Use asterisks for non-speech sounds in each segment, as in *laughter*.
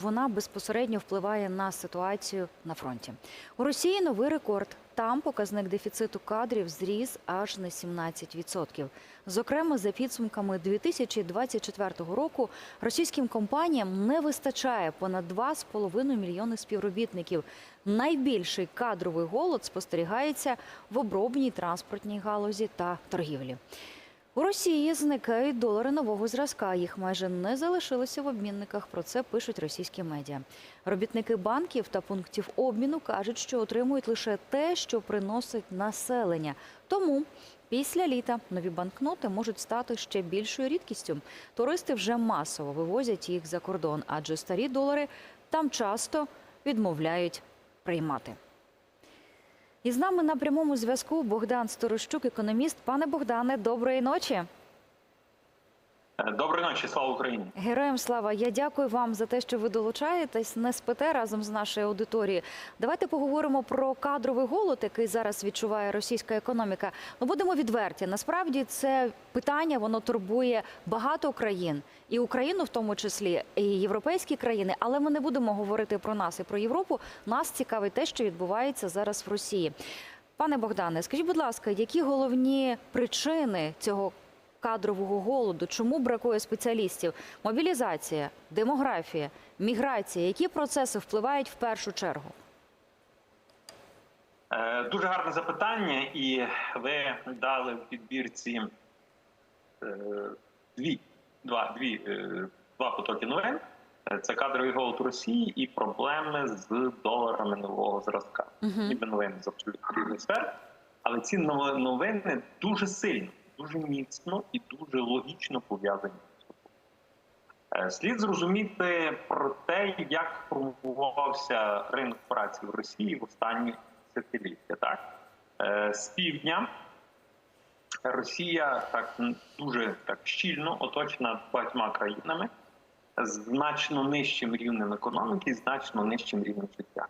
Вона безпосередньо впливає на ситуацію на фронті. У Росії новий рекорд. Там показник дефіциту кадрів зріс аж на 17%. Зокрема, за підсумками 2024 року російським компаніям не вистачає понад 2,5 мільйони співробітників. Найбільший кадровий голод спостерігається в обробній транспортній галузі та торгівлі. У Росії зникають долари нового зразка. Їх майже не залишилося в обмінниках. Про це пишуть російські медіа. Робітники банків та пунктів обміну кажуть, що отримують лише те, що приносить населення. Тому після літа нові банкноти можуть стати ще більшою рідкістю. Туристи вже масово вивозять їх за кордон, адже старі долари там часто відмовляють приймати. І з нами на прямому зв'язку Богдан Сторощук, економіст. Пане Богдане, доброї ночі. Доброї ночі, слава Україні. Героям слава. Я дякую вам за те, що ви долучаєтесь, не спите разом з нашою аудиторією. Давайте поговоримо про кадровий голод, який зараз відчуває російська економіка. Ну будемо відверті. Насправді це питання воно турбує багато країн, і Україну в тому числі, і європейські країни. Але ми не будемо говорити про нас і про Європу. Нас цікавить те, що відбувається зараз в Росії. Пане Богдане, скажіть, будь ласка, які головні причини цього кадрового голоду? Чому бракує спеціалістів? Мобілізація, демографія, міграція. Які процеси впливають в першу чергу? Е, Дуже гарне запитання, і ви дали в підбірці е, дві, два, дві, е, два потоки новин. Це кадровий голод у Росії і проблеми з доларами нового зразка. Ніби новини з абсолютно різних сфер. Але ці новини дуже сильно, дуже міцно і дуже логічно пов'язані. Е, Слід зрозуміти про те, як формувався ринок праці в Росії в останні десятиліття. Так Е, з півдня Росія так дуже так щільно оточена багатьма країнами з значно нижчим рівнем економіки, значно нижчим рівнем життя.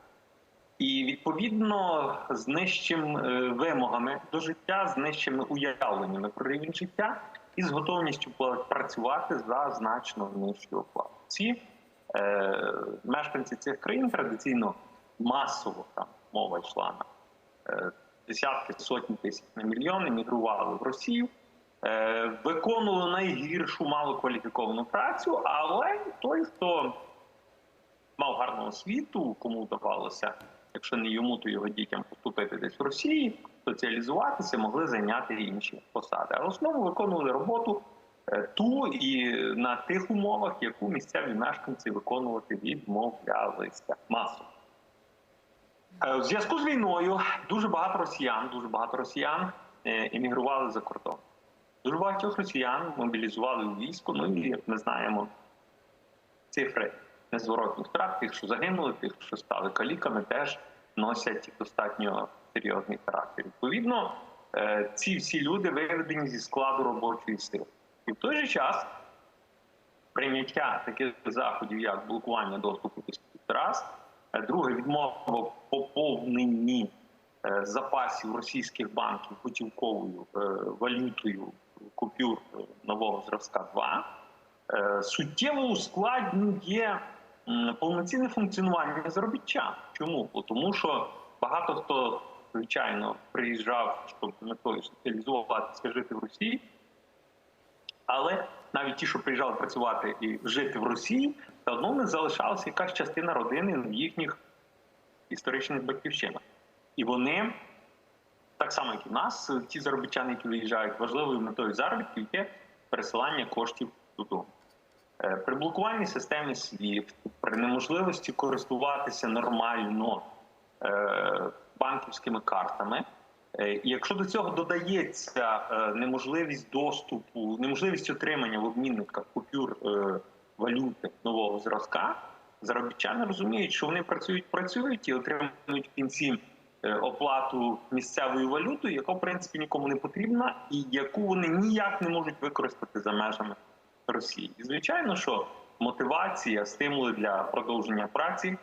І відповідно з нижчим е, вимогами до життя, з нижчими уявленнями про рівень життя і з готовністю працювати за значно нижчу оплату. Ці е, мешканці цих країн традиційно масово там мова йшла на е, десятки сотні тисяч на мільйони, мігрували в Росію, е, виконували найгіршу малокваліфіковану працю, але той, хто мав гарну освіту, кому вдавалося, якщо не йому, то його дітям поступити десь в Росії, соціалізуватися, могли зайняти інші посади. А основу виконували роботу е, ту і на тих умовах, яку місцеві мешканці виконувати відмовлялися масово. Е, В зв'язку з війною дуже багато росіян, дуже багато росіян е, емігрували за кордон. Дуже багатьох росіян мобілізували у військо. Ну і як ми знаємо, цифри незворотних втрат, тих, що загинули, тих, що стали каліками, теж носять достатньо серйозний характер. Відповідно, е, ці всі люди виведені зі складу робочої сили. І в той же час прийняття таких заходів, як блокування доступу до раз, Е, друге відмова поповненні е, запасів російських банків готівковою валютою купюр нового зразка 2, е, суттєво ускладнює повноцінне функціонування заробітчан. Чому? Тому що багато хто, звичайно, приїжджав, щоб метою соціалізуватися, жити в Росії, але навіть ті, що приїжджали працювати і жити в Росії, все одно них залишалася якась частина родини в їхніх історичних батьківщинах. І вони, так само як і в нас, ті заробітчани, які виїжджають, важливою метою заробітків є пересилання коштів додому. Е, При блокуванні системи SWIFT, при неможливості користуватися нормально е, банківськими картами. Е, І якщо до цього додається е, неможливість доступу, неможливість отримання в обмінниках купюр е, валюти нового зразка, заробітчани розуміють, що вони працюють, працюють і отримують в кінці е, оплату місцевою валютою, яка в принципі нікому не потрібна, і яку вони ніяк не можуть використати за межами Росії. І звичайно, що мотивація, стимули для продовження праці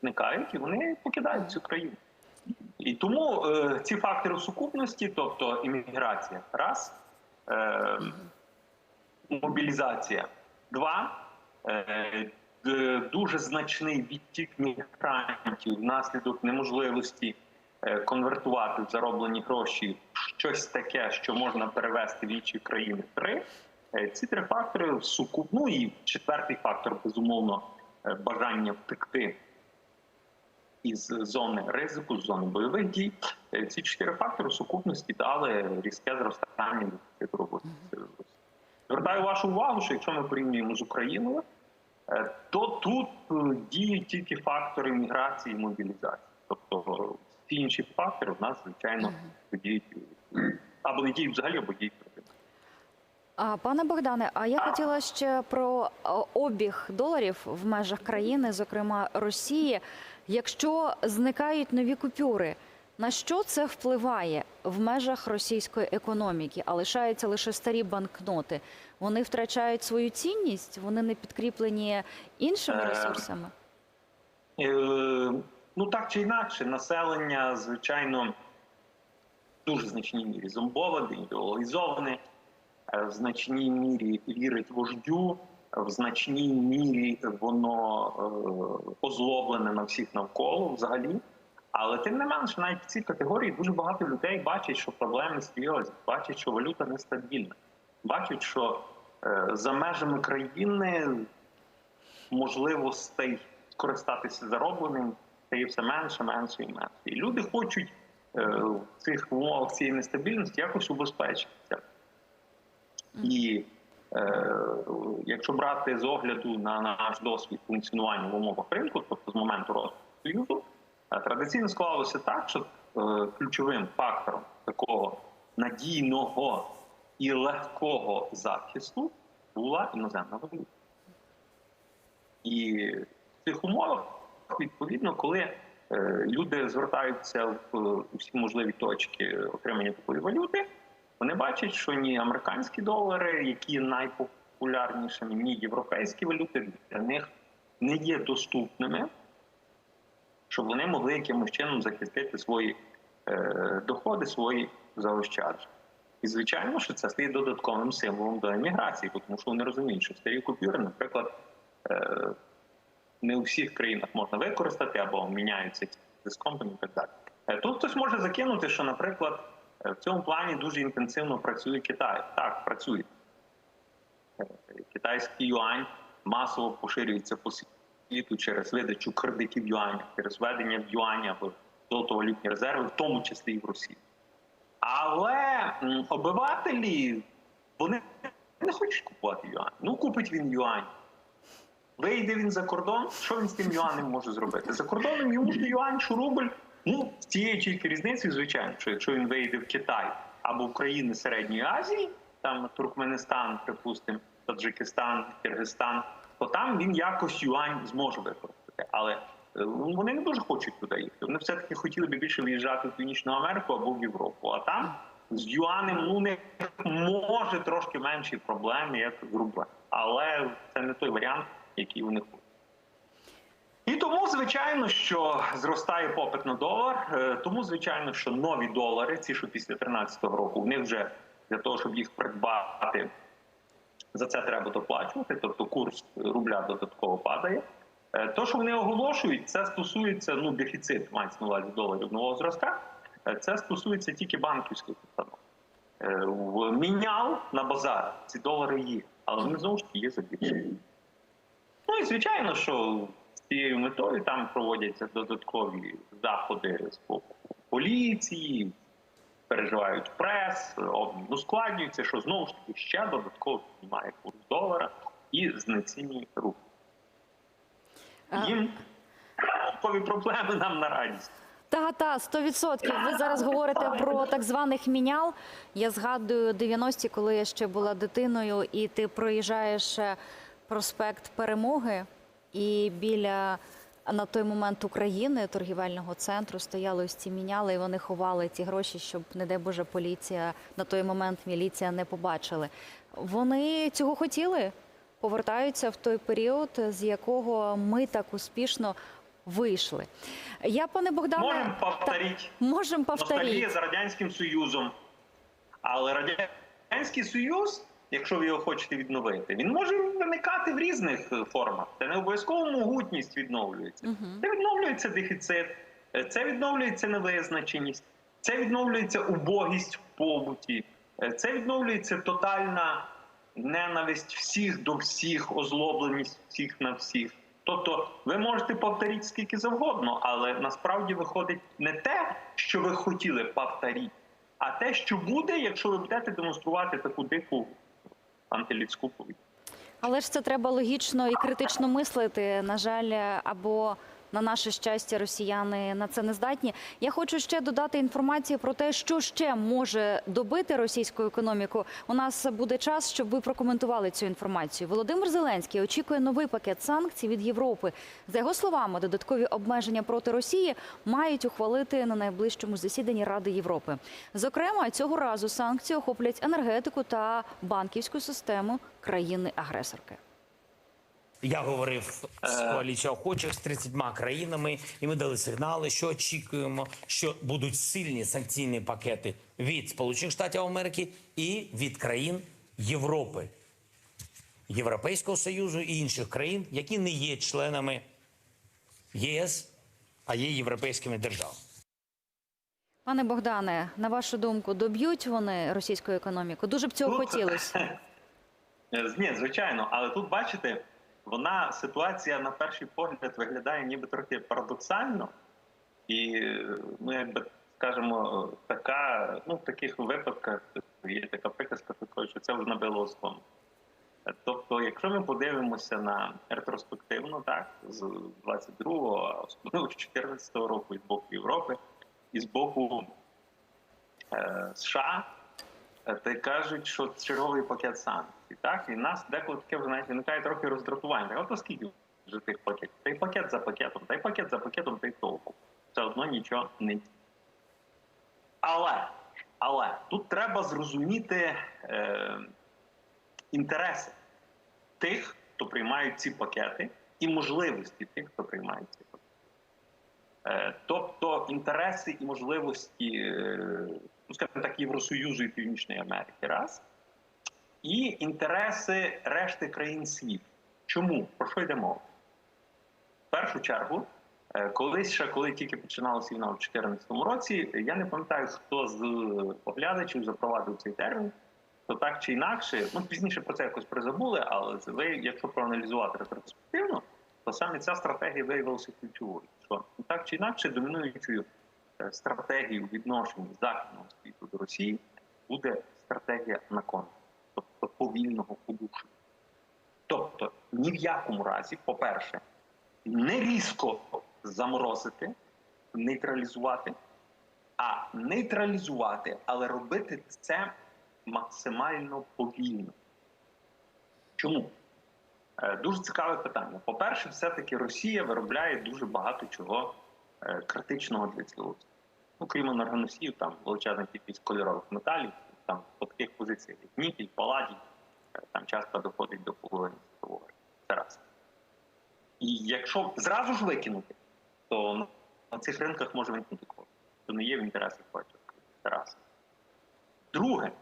зникають, і вони покидають цю країну. І тому е, ці фактори в сукупності, тобто імміграція, раз, е, мобілізація, два, е, дуже значний відтік мігрантів внаслідок неможливості е, конвертувати зароблені гроші в щось таке, що можна перевести в інші країни. Три ці три фактори сукуп... Ну і четвертий фактор, безумовно, е, бажання втекти із зони ризику, з зони бойових дій. Е, Ці чотири фактори в сукупності дали різке зростання дефіциту роботи. Звертаю вашу увагу, що якщо ми порівнюємо з Україною, е, то тут е, діють тільки фактори міграції і мобілізації. Тобто е, всі інші фактори в нас, звичайно, діють е, або не діють взагалі, або діють пане Богдане, а я хотіла ще про е, обіг доларів в межах країни, зокрема Росії. Якщо зникають нові купюри, на що це впливає в межах російської економіки? А лишаються лише старі банкноти. Вони втрачають свою цінність, вони не підкріплені іншими Е, ресурсами. Е, ну так чи інакше, населення, звичайно, в дуже значній мірі зомбоване, ідеологізоване, е, в значній мірі вірить вождю, в значній мірі воно е, озлоблене на всіх навколо взагалі. Але тим не менше, навіть в цій категорії дуже багато людей бачать, що проблеми серйозні, бачать, що валюта нестабільна, бачать, що е, за межами країни можливостей скористатися заробленим стає все менше, менше і менше. І люди хочуть е, в цих умовах цієї нестабільності якось убезпечитися. І е, якщо брати з огляду на наш досвід функціонування в умовах ринку, тобто з моменту розвитку Союзу, е, традиційно склалося так, що е, ключовим фактором такого надійного і легкого захисту була іноземна валюта. І в цих умовах, відповідно, коли е, люди звертаються в е, усі можливі точки отримання такої валюти, вони бачать, що ні американські долари, які найпопулярнішими, ні європейські валюти для них не є доступними, щоб вони могли якимось чином захистити свої е, доходи, свої заощадження. І звичайно, що це стає додатковим символом до еміграції, тому що вони розуміють, що старі купюри, наприклад, е, не у всіх країнах можна використати або міняються дисконтом і так далі. Е, Тут хтось може закинути, що, наприклад, в цьому плані дуже інтенсивно працює Китай. Так, працює. Е, Китайський юань масово поширюється по світу через видачу кредитів юаня, через введення в юаня в золотовалютні резерви, в тому числі і в Росії. Але обивателі вони не хочуть купувати юань. Ну, купить він юань. Вийде він за кордон, що він з тим юанем може зробити? За кордоном йому ж юань, що рубль. Ну, з цією тільки різницею, звичайно, що якщо він вийде в Китай або в країни Середньої Азії, там Туркменистан, припустимо, Таджикистан, Киргизстан, то там він якось юань зможе використати. Але е, вони не дуже хочуть туди їхати. Вони все-таки хотіли б більше виїжджати в Північну Америку або в Європу. А там з юанем ну не може трошки менші проблеми, як з рублем. Але це не той варіант, який вони хочуть. І тому, звичайно, що зростає попит на долар. е, Тому, звичайно, що нові долари, ці, що після 2013 року, вони вже для того, щоб їх придбати, за це треба доплачувати. Тобто курс рубля додатково падає. Е, То, що вони оголошують, це стосується ну, дефіцит, мається на увазі доларів нового зразка. Е, Це стосується тільки банківських установ. В на базар ці долари є, але вони знову ж таки є забільшені. Ну і звичайно, що цією метою там проводяться додаткові заходи з боку поліції, переживають прес, обмін ускладнюється, що знову ж таки ще додатково піднімає курс долара і знецінює рух. Їм додаткові проблеми нам на радість. Та та 100%. Ви зараз говорите про так званих мінял. Я згадую 90-ті, коли я ще була дитиною, і ти проїжджаєш е, проспект Перемоги, і біля на той момент України торгівельного центру стояли ось ці міняли, і вони ховали ці гроші, щоб, не дай Боже, поліція на той момент міліція не побачили. Вони цього хотіли, повертаються в той період, з якого ми так успішно вийшли. Я, пане Богдане, Можемо повторити. можемо повторити. Ностальгія за Радянським Союзом. Але Радянський Союз якщо ви його хочете відновити, він може виникати в різних е, формах. Це не обов'язково могутність відновлюється. Це відновлюється дефіцит, е, це відновлюється невизначеність, це відновлюється убогість в побуті, е, це відновлюється тотальна ненависть всіх до всіх, озлобленість всіх на всіх. Тобто ви можете повторити скільки завгодно, але насправді виходить не те, що ви хотіли повторити, а те, що буде, якщо ви будете демонструвати таку дику антилюдську поведінку. Але ж це треба логічно і критично мислити. На жаль, або на наше щастя, росіяни на це не здатні. Я хочу ще додати інформацію про те, що ще може добити російську економіку. У нас буде час, щоб ви прокоментували цю інформацію. Володимир Зеленський очікує новий пакет санкцій від Європи. За його словами, додаткові обмеження проти Росії мають ухвалити на найближчому засіданні Ради Європи. Зокрема, цього разу санкції охоплять енергетику та банківську систему країни-агресорки. Я говорив з Е. коаліцією охочих з 30 країнами, і ми дали сигнали, що очікуємо, що будуть сильні санкційні пакети від Сполучених Штатів Америки і від країн Європи, Європейського Союзу і інших країн, які не є членами ЄС, а є європейськими державами. Пане Богдане, на вашу думку, доб'ють вони російську економіку? Дуже б цього Тут- хотілося. *laughs* Ні, звичайно, але тут бачите, вона ситуація на перший погляд виглядає ніби трохи парадоксально, і е, ну якби скажімо, така, ну в таких випадках є така приказка, що це вже набило оском. Тобто, якщо ми подивимося на ретроспективно, так з 22-го, а особливо з 14-го року, з боку Європи, і з боку е, США, Е, й кажуть, що черговий пакет санкцій. Так, і нас деколи таке вже навіть виникає трохи роздратування. Так, От оскільки вже тих пакетів? Та й пакет за пакетом, та й пакет за пакетом, та й толку. Все одно нічого не. Але, але тут треба зрозуміти е, інтереси тих, хто приймають ці пакети, і можливості тих, хто приймає ці пакети. Е, Тобто інтереси і можливості, е, ну скажімо так, Євросоюзу і Північної Америки раз, і інтереси решти країн світу. Чому? Про що йде мова? В першу чергу, е, колись ще коли тільки починалася війна у 2014 році, я не пам'ятаю, хто з оглядачів запровадив цей термін, то так чи інакше, ну пізніше про це якось призабули, але ви, якщо проаналізувати ретроспективно, то саме ця стратегія виявилася ключовою. Що так чи інакше домінуючою е, стратегією відношення західного світу до Росії буде стратегія након, тобто повільного подушення. Тобто, ні в якому разі, по-перше, не різко заморозити, нейтралізувати, а нейтралізувати, але робити це максимально повільно. Чому? Е, Дуже цікаве питання. По-перше, все-таки Росія виробляє дуже багато чого е, критичного для цілості. Ну, крім енергоносіїв, там величезна кількість кольорових металів, там таких позиціях, як нікель, паладій, там часто доходить до половини світової. Це раз. І якщо зразу ж викинути, то на- на цих ринках може виникнути кошти. Це не є в інтересах багатьох. Це раз. Друге,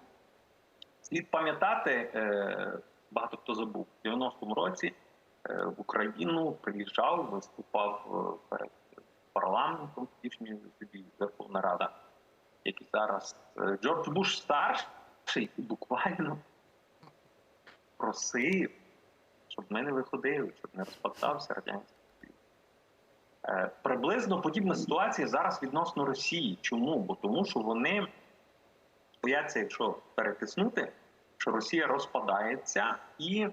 слід пам'ятати, е, багато хто забув, в 90-му році е, в Україну приїжджав, виступав е, перед парламентом, тодішньої тоді Верховна Рада, як і зараз Джордж Буш старший буквально просив, щоб ми не виходили, щоб не розпадався радянський Союз. Е, Приблизно подібна ситуація зараз відносно Росії. Чому? Бо тому, що вони бояться, якщо перетиснути, що Росія розпадається і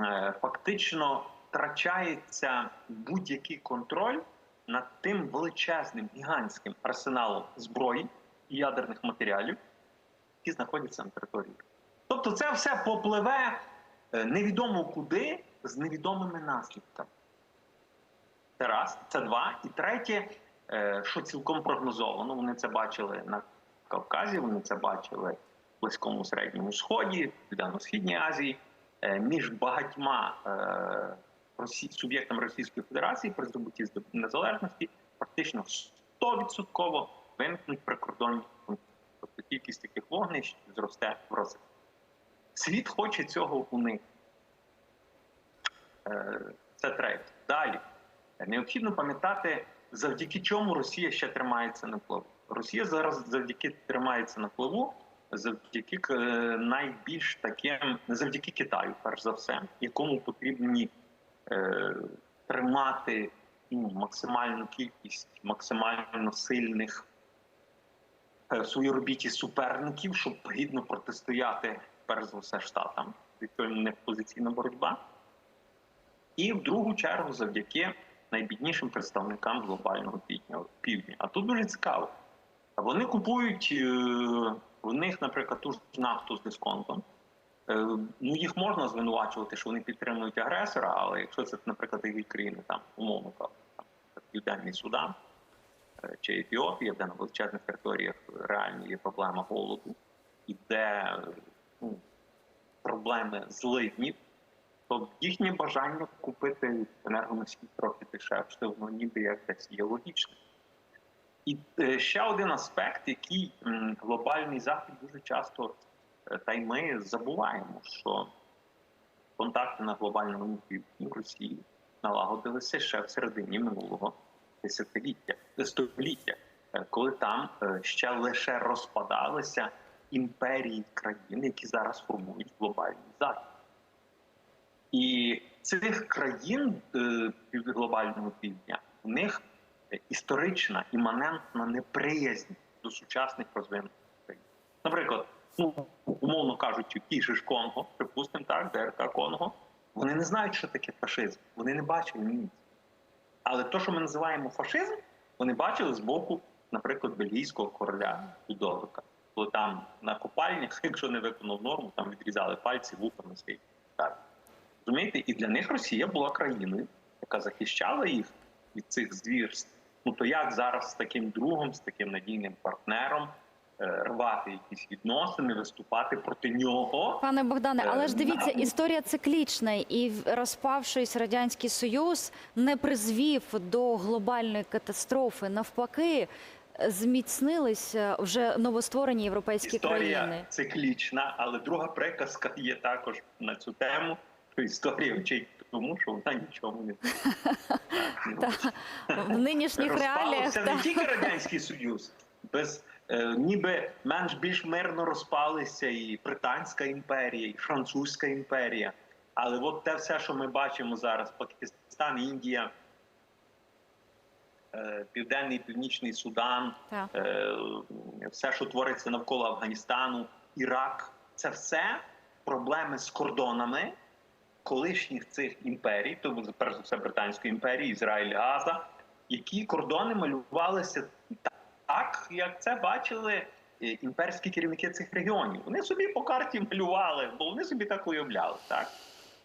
е, фактично втрачається будь-який контроль над тим величезним гігантським арсеналом зброї і ядерних матеріалів, які знаходяться на території. Тобто, це все попливе невідомо куди з невідомими наслідками. Це раз, це два. І третє, е, що цілком прогнозовано, вони це бачили на Кавказі, вони це бачили в Близькому Середньому Сході, Південно-Східній Азії, Е, між багатьма е, суб'єктами Російської Федерації при здобутті незалежності практично 100% виникнуть прикордонні конфлікти. Тобто кількість таких вогнищ зросте в рази. Світ хоче цього уникнути. Е, Це третє. Далі. Необхідно пам'ятати, завдяки чому Росія ще тримається на плаву. Росія зараз завдяки тримається на плаву, завдяки е, найбільш таким, завдяки Китаю, перш за все, якому потрібні е, тримати ну, максимальну кількість максимально сильних е, в суперників, щоб гідно протистояти перш за все штатам. Від цього не позиційна боротьба. І в другу чергу завдяки найбіднішим представникам глобального півдня. півдня. А тут дуже цікаво. Вони купують е, в них, наприклад, ту ж нафту з дисконтом. Е, Ну, їх можна звинувачувати, що вони підтримують агресора, але якщо це, наприклад, такі країни, там, умовно там, Південний Судан е, чи Ефіопія, де на величезних територіях реально є проблема голоду, і де ну, проблеми зливнів, то їхнє бажання купити енергоносії трохи дешевше, воно ніби як десь є логічне. І е, ще один аспект, який глобальний захід дуже часто, е, та й ми забуваємо, що контакти на глобальному півдні Росії налагодилися ще в середині минулого десятиліття, століття, е, коли там ще лише розпадалися імперії країн, які зараз формують глобальний захід. І цих країн е, глобального півдня у них історична іманентна неприязнь до сучасних розвинутих країн. Наприклад, ну умовно кажучи, ті ж Конго, припустимо так, ДРК Конго, вони не знають, що таке фашизм, вони не бачили німців. Але те, що ми називаємо фашизм, вони бачили з боку, наприклад, бельгійського короля Людовика. Коли там на копальнях, *laughs* якщо не виконав норму, там відрізали пальці, вухами свої. Так. Розумієте, і для них Росія була країною, яка захищала їх від цих звірств. Ну то як зараз з таким другом, з таким надійним партнером е, рвати якісь відносини, виступати проти нього? Пане Богдане, але ж Е, дивіться, історія циклічна, і розпавшись радянський союз не призвів до глобальної катастрофи. Навпаки, зміцнилися вже новостворені європейські Історія країни. циклічна, але друга приказка є також на цю тему. що Історія вчить тому, що вона нічому не *laughs* в нинішніх реаліях та, не тільки радянський союз, без е, ніби менш більш мирно розпалися і Британська імперія, і Французька імперія. Але от те все, що ми бачимо зараз: Пакистан, Індія, Південний Північний Судан, е, все, що твориться навколо Афганістану, Ірак, це все проблеми з кордонами колишніх цих імперій, тобто перш за все Британської імперії, Ізраїль, Газа, які кордони малювалися так, як це бачили е, імперські керівники цих регіонів. Вони собі по карті малювали, бо вони собі так уявляли. Так?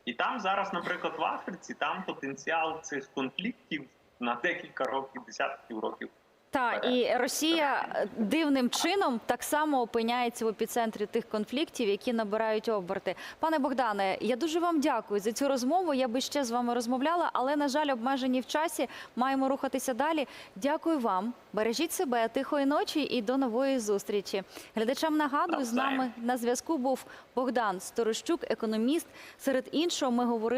І там зараз, наприклад, в Африці, там потенціал цих конфліктів на декілька років, десятків років Та і Росія е, дивним чином так само опиняється в епіцентрі тих конфліктів, які набирають оберти. Пане Богдане, я дуже вам дякую за цю розмову. Я би ще з вами розмовляла, але на жаль, обмежені в часі. Маємо рухатися далі. Дякую вам. Бережіть себе тихої ночі і до нової зустрічі. Глядачам нагадую, з нами на зв'язку був Богдан Сторощук, економіст. Серед іншого, ми говорили.